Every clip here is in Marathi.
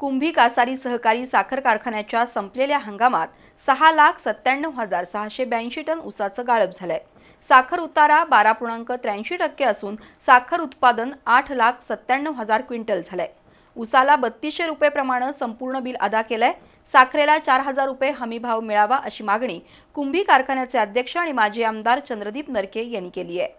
कुंभी कासारी सहकारी साखर कारखान्याच्या संपलेल्या हंगामात सहा लाख सत्त्याण्णव हजार सहाशे ब्याऐंशी टन ऊसाचं गाळप झालंय. साखर उतारा बारा पूर्णांक त्र्याऐंशी टक्के असून साखर उत्पादन आठ लाख सत्त्याण्णव हजार क्विंटल झालंय. उसाला बत्तीसशे रुपये प्रमाणे संपूर्ण बिल अदा केलंय. साखरेला चार हजार रुपये हमीभाव मिळावा अशी मागणी कुंभी कारखान्याचे अध्यक्ष आणि माजी आमदार चंद्रदीप नरके यांनी केली आहे.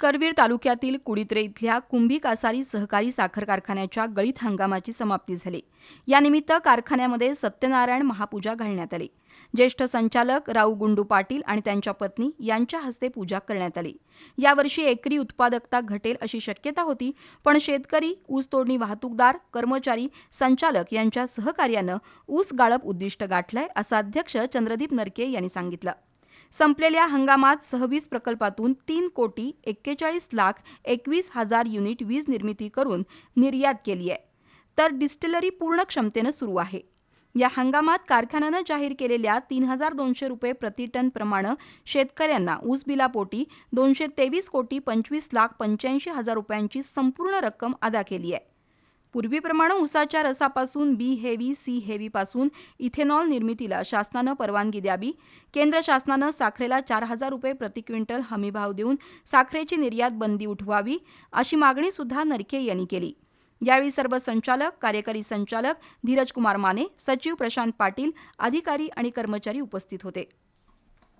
करवीर तालुक्यातील कुडित्रे इथल्या कुंभी कासारी सहकारी साखर कारखान्याच्या गळीत हंगामाची समाप्ती झाली. यानिमित्त कारखान्यामध्ये सत्यनारायण महापूजा घालण्यात आली. ज्येष्ठ संचालक राऊ गुंडू पाटील आणि त्यांच्या पत्नी यांच्या हस्ते पूजा करण्यात आली. यावर्षी एकरी उत्पादकता घटेल अशी शक्यता होती पण शेतकरी ऊस तोडणी वाहतूकदार कर्मचारी संचालक यांच्या सहकार्यानं ऊस गाळप उद्दिष्ट गाठलंय असं अध्यक्ष चंद्रदीप नरके यांनी सांगितलं. संपलेल्या हंगामात सहवीस प्रकल्पातून तीन कोटी एक्केचाळीस लाख एकवीस हजार युनिट वीज निर्मिती करून निर्यात केली आहे. तर डिस्टिलरी पूर्ण क्षमतेनं सुरू आहे. या हंगामात कारखान्यानं जाहीर केलेल्या तीन हजार दोनशे रुपये प्रतिटन प्रमाणे शेतकऱ्यांना ऊस बिलापोटी दोनशे तेवीस कोटी पंचवीस लाख पंच्याऐंशी हजार रुपयांची संपूर्ण रक्कम अदा केली आहे. पूर्वीप्रमाणे उसाच्या रसापासून बी हेवी सी हेवी पासून इथेनॉल निर्मितीला शासनानं परवानगी द्यावी. केंद्र शासनानं साखरेला चार हजार रुपये प्रति क्विंटल हमीभाव देऊन साखरेची निर्यात बंदी उठवावी अशी मागणी सुद्धा नरके यांनी केली. यावेळी सर्व संचालक कार्यकारी संचालक धीरज कुमार माने सचिव प्रशांत पाटील अधिकारी आणि कर्मचारी उपस्थित होते.